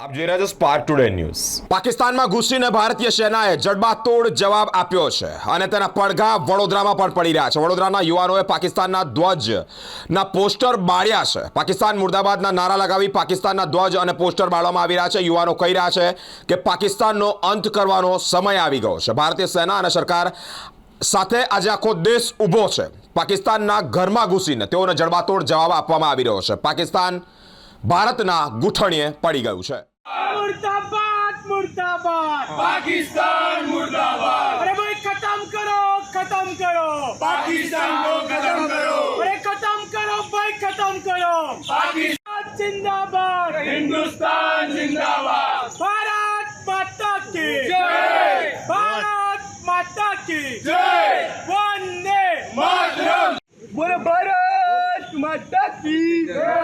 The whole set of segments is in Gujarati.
આપ જોઈ રહ્યા છો સ્પાર્ક ટુડે ન્યૂઝ પાકિસ્તાનમાં ઘૂસીને ભારતીય સેનાએ જડબાતોડ જવાબ આપ્યો છે અને તેના પડઘા વડોદરામાં પણ પડી રહ્યા છે. વડોદરાના યુવાનોએ પાકિસ્તાનના ધ્વજના પોસ્ટર બાળ્યા છે. પાકિસ્તાન મુર્દાબાદના નારા લગાવી પાકિસ્તાનના ધ્વજ અને પોસ્ટર બાળવામાં આવી રહ્યા છે. યુવાનો કહી રહ્યા છે કે પાકિસ્તાનનો અંત કરવાનો સમય આવી ગયો છે. ભારતીય સેના અને સરકાર સાથે આજે આખો દેશ ઊભો છે. પાકિસ્તાનના ઘરમાં ઘૂસીને તેઓને જડબાતોડ જવાબ આપવામાં આવી રહ્યો છે. પાકિસ્તાન ભારતના ગૂંઠણીએ પડી ગયું છે. મુર્દાબાદ મુર્દાબાદ. પાકિસ્તાન મુર્દાબાદ. અરે ભાઈ ખતમ કરો ખતમ કરો. પાકિસ્તાન કો ખતમ કરો. અરે ખતમ કરો ભાઈ ખતમ કરો. પાકિસ્તાન જિંદાબાદ. હિન્દુસ્તાન જિંદાબાદ. ભારત માતા કી જય. ભારત માતા કી જય. વંદે માતરમ. બોલો ભારત માતા કી જય.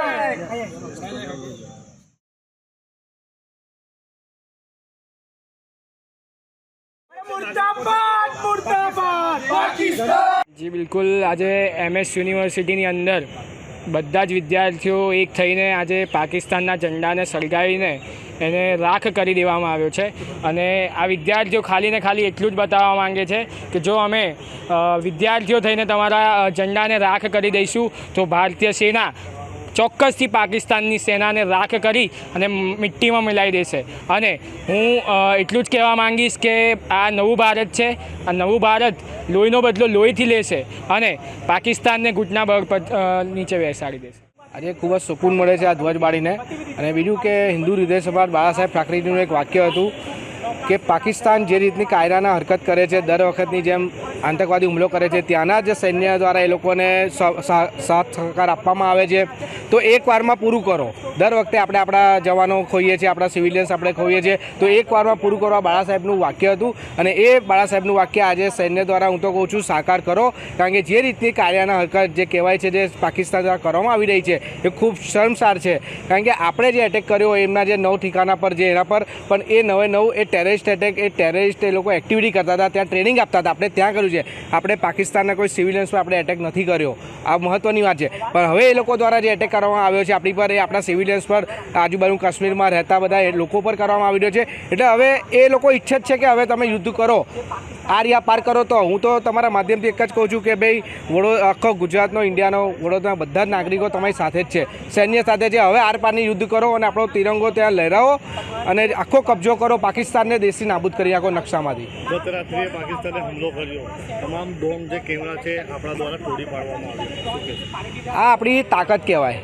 જી, બિલકુલ. આજે એમએસ યુનિવર્સિટીની અંદર બધા જ વિદ્યાર્થીઓ એક થઈને આજે પાકિસ્તાનના ઝંડાને સળગાવીને એને રાખ કરી દેવામાં આવ્યો છે. અને આ વિદ્યાર્થીઓ ખાલીને ખાલી એટલું જ બતાવવા માંગે છે કે જો અમે વિદ્યાર્થીઓ થઈને તમારા ઝંડાને રાખ કરી દઈશું, તો ભારતીય સેના ચોક્કસથી પાકિસ્તાનની સેનાને રાખ કરી અને મિટ્ટીમાં મિલાવી દેશે. અને હું એટલું જ કહેવા માંગીશ કે આ નવું ભારત છે. આ નવું ભારત લોહીનો બદલો લોહીથી લેશે અને પાકિસ્તાનને ઘૂંટના બળ નીચે બેસાડી દેશે. આજે ખૂબ જ સુકૂન મળે છે આ ધ્વજ બાળીને અને બીજું કે હિન્દુ હૃદય સભા બાળા સાહેબ ઠાકરેજીનું એક વાક્ય હતું કે પાકિસ્તાન જે રીતની કાયરાના હરકત કરે છે, દર વખતની જેમ આતંકવાદી હુમલો કરે છે, ત્યાંના જ સૈન્ય દ્વારા એ લોકોને સાથ સહકાર આપવામાં આવે છે. તો એક વારમાં પૂરું કરો. દર વખતે આપણે આપણા જવાનો ખોઈએ છીએ, આપણા સિવિલિયન્સ આપણે ખોઈએ છીએ. તો એક વારમાં પૂરું કરવા બાળા સાહેબનું વાક્ય હતું અને એ બાળા સાહેબનું વાક્ય આજે સૈન્ય દ્વારા હું તો કહું છું, સાકાર કરો. કારણ કે જે રીતની કાર્યના હરકત જે કહેવાય છે, જે પાકિસ્તાન દ્વારા કરવામાં આવી રહી છે, એ ખૂબ શર્મસાર છે. કારણ કે આપણે જે એટેક કર્યો એમના જે નવ ઠિકાના પર, જે એના પર, પણ એ નવે નવ એ ટેરરિસ્ટ એટેક એ ટેરરિસ્ટ એ લોકો એક્ટિવિટી કરતા હતા, ત્યાં ટ્રેનિંગ આપતા હતા. આપણે ત્યાં કર્યું છે. આપણે પાકિસ્તાનના કોઈ સિવિલિયન્સ પર આપણે એટેક નથી કર્યો. આ મહત્ત્વની વાત છે. પણ હવે એ લોકો દ્વારા જે એટેક કરવામાં આવ્યો છે, આપણી પર એ આપણા સિવિલિયન્સ પર, આજુબાજુ કાશ્મીરમાં રહેતા બધા એ લોકો પર કરવામાં આવી રહ્યો છે. એટલે હવે એ લોકો ઈચ્છે છે કે હવે તમે યુદ્ધ કરો. આ રહ્યા પાર કરો તો હું તો તમારા માધ્યમથી એક જ કહું છું કે ભાઈ વડો આખો ગુજરાતનો ઇન્ડિયાનો વડોદરા બધા જ નાગરિકો તમારી સાથે જ છે. સૈન્ય સાથે છે. હવે આર પારની યુદ્ધ કરો અને આપણો તિરંગો ત્યાં લહેરાવો અને આખો કબજો કરો પાકિસ્તાનને દેશથી નાબૂદ કરી નાખો નકશામાંથી. ગત પાકિસ્તાને હુમલો કર્યો. તમામ ડોમ જે કેમેરા છે આપણા દ્વારા તોડી પાડવામાં આવ્યો. આ આપણી તાકાત કહેવાય.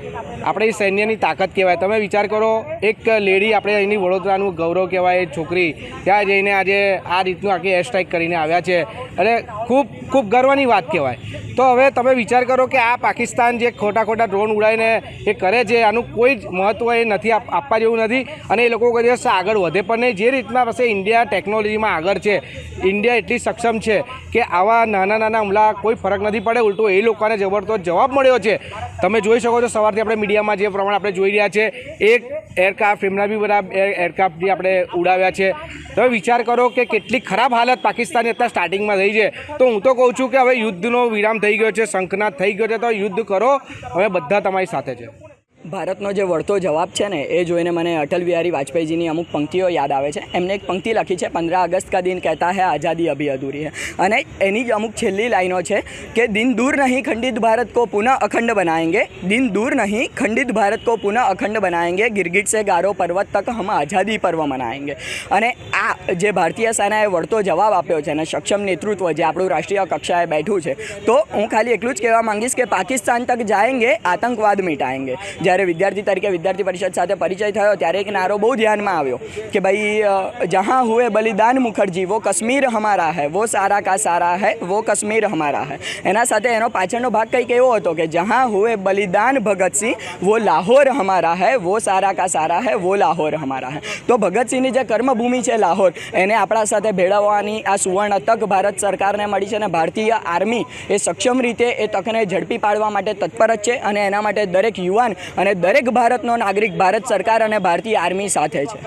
આપણી સૈન્યની તાકાત કહેવાય. તમે વિચાર કરો એક લેડી આપણે અહીંની વડોદરાનું ગૌરવ કહેવાય છોકરી. ત્યાં જઈને આજે આ રીતનું આખી એર સ્ટ્રાઇક કરીને આવ્યા છે અને ખૂબ ખૂબ ગર્વની વાત કહેવાય. તો હવે તમે વિચાર કરો કે આ પાકિસ્તાન જે ખોટા ખોટા ડ્રોન ઉડાઈને એ કરે છે, આનું કોઈ જ મહત્ત્વ એ નથી આપ- આપવા જેવું નથી અને એ લોકો કોઈ આગળ વધે. પણ નહીં, જે રીતના પાસે ઇન્ડિયા ટેકનોલોજીમાં આગળ છે, ઇન્ડિયા એટલી સક્ષમ છે કે આવા નાના નાના હુમલા કોઈ ફરક નથી પડે, ઉલટું એ લોકોને જબરદસ્ત જવાબ મળ્યો છે. તમે જોઈ શકો છો, સવારથી આપણે મીડિયામાં જે પ્રમાણે આપણે જોઈ રહ્યા છે, એક એરક્રાફ્ટ, એમના બી બધા એરક્રાફ્ટ એરક્રાફ્ટથી આપણે ઉડાવ્યા છે. તમે વિચાર કરો કે કેટલી ખરાબ હાલત પાકિસ્તાનની અત્યારે સ્ટાર્ટિંગમાં થઈ છે. તો હું તો કહું છું કે હવે યુદ્ધનો વિરામ થઈ ગયો છે, શંખનાદ થઈ ગયો છે, તો યુદ્ધ કરો. હવે બધા તમારી સાથે છે. ભારતનો જે વળતો જવાબ છે ને, એ જોઈને મને અટલ બિહારી વાજપેયીજીની અમુક પંક્તિઓ યાદ આવે છે. એમને એક પંક્તિ લખી છે, પંદર અગસ્ત કા દિન કહેતા હે આઝાદી અભી અધૂરી હૈ. અને એની જ અમુક છેલ્લી લાઈનો છે કે, દિન દૂર નહીં ખંડિત ભારત કો પુનઃ અખંડ બનાએંગે દિન દૂર નહીં ખંડિત ભારત કો પુનઃ અખંડ બનાએંગે ગિરગિટ સે ગારો પર્વત તક હમ આઝાદી પર્વ મનાએંગે અને આ જે ભારતીય સેનાએ વળતો જવાબ આપ્યો છે અને સક્ષમ નેતૃત્વ જે આપણું રાષ્ટ્રીય કક્ષાએ બેઠું છે, તો હું ખાલી એટલું જ કહેવા માંગીશ કે, પાકિસ્તાન તક જાએંગે આતંકવાદ મિટાએંગે જ્યારે વિદ્યાર્થી તરીકે વિદ્યાર્થી પરિષદ સાથે પરિચય થયો, ત્યારે એક નારો બહુ ધ્યાનમાં આવ્યો કે ભાઈ જહાં હુએ બલિદાન મુખર્જી, વો કશ્મીર હમારા હૈ, વો સારા કા સારા હૈ, વો કશ્મીર હમારા હૈ. એના સાથે એનો પાછળનો ભાગ કંઈક એવો હતો કે, જહાં હુએ બલિદાન ભગતસિંહ, વો લાહોર હમારા હૈ, વો સારા કા સારા હૈ, વો લાહોર હમારા હૈ. તો ભગતસિંહની જે કર્મભૂમિ છે લાહોર, એને આપણા સાથે ભેળવવાની આ સુવર્ણ તક ભારત સરકારને મળી છે અને ભારતીય આર્મી એ સક્ષમ રીતે એ તકને ઝડપી પાડવા માટે તત્પર જ છે અને એના માટે દરેક યુવાન અને દરેક ભારતનો નાગરિક ભારત સરકાર અને ભારતીય આર્મી સાથે છે.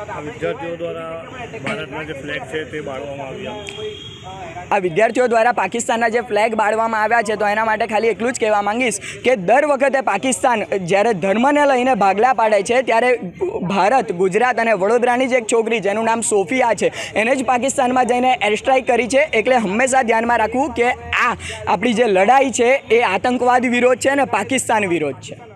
આ વિદ્યાર્થીઓ દ્વારા પાકિસ્તાનના જે ફ્લેગ બાળવામાં આવ્યા છે તો એના માટે ખાલી એટલું જ કહેવા માંગીશ કે દર વખતે પાકિસ્તાન જ્યારે ધર્મને લઈને ભાગલા પાડે છે ત્યારે ભારત ગુજરાત અને વડોદરાની જ એક છોકરી જેનું નામ સોફિયા છે એને જ પાકિસ્તાનમાં જઈને એર સ્ટ્રાઇક કરી છે એટલે હંમેશા ધ્યાનમાં રાખવું કે આ આપણી જે લડાઈ છે એ આતંકવાદ વિરોધ છે અને પાકિસ્તાન વિરોધ છે.